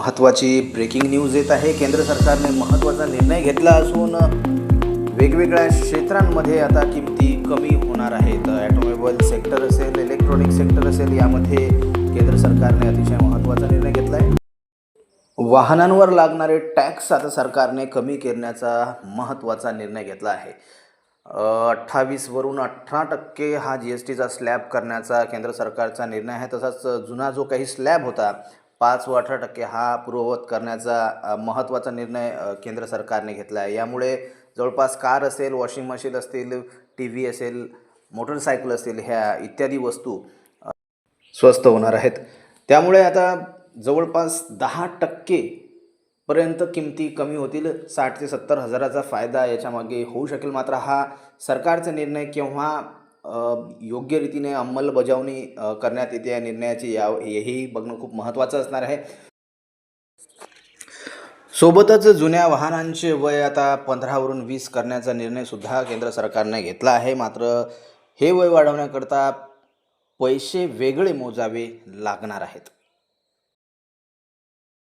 महत्त्वाची breaking news येत आहे. केंद्र सरकारने महत्त्वाचा निर्णय घेतला असून वेगवेगळ्या क्षेत्रांमध्ये आता किमती कमी होणार आहेत. ॲटोमोबाईल सेक्टर असेल इलेक्ट्रॉनिक सेक्टर असेल यामध्ये केंद्र सरकारने अतिशय महत्त्वाचा निर्णय घेतला आहे वाहनांवर लागणारे टॅक्स आता सरकारने कमी करण्याचा महत्त्वाचा निर्णय घेतला आहे. अठ्ठावीसवरून अठरा टक्के हा जी एस टीचा स्लॅब करण्याचा केंद्र सरकारचा निर्णय आहे. तसाच जुना जो काही स्लॅब होता पाच व अठरा टक्के हा पूर्ववत करण्याचा महत्त्वाचा निर्णय केंद्र सरकारने घेतला आहे. यामुळे जवळपास कार असेल वॉशिंग मशीन असतील टी व्ही असेल मोटरसायकल असतील ह्या इत्यादी वस्तू स्वस्त होणार आहेत. त्यामुळे आता जवळपास दहा टक्के पर्यंत किमती कमी होतील. साठ ते सत्तर हजाराचा फायदा याच्यामागे होऊ शकेल. मात्र हा सरकारचा निर्णय केव्हा योग्य रीतीने अंमलबजावणी करण्यात येते या निर्णयाची या हेही बघणं खूप महत्त्वाचं असणार आहे. सोबतच जुन्या वाहनांचे वय आता पंधरावरून वीस करण्याचा निर्णयसुद्धा केंद्र सरकारने घेतला आहे. मात्र हे वय वाढवण्याकरता पैसे वेगळे मोजावे लागणार आहेत.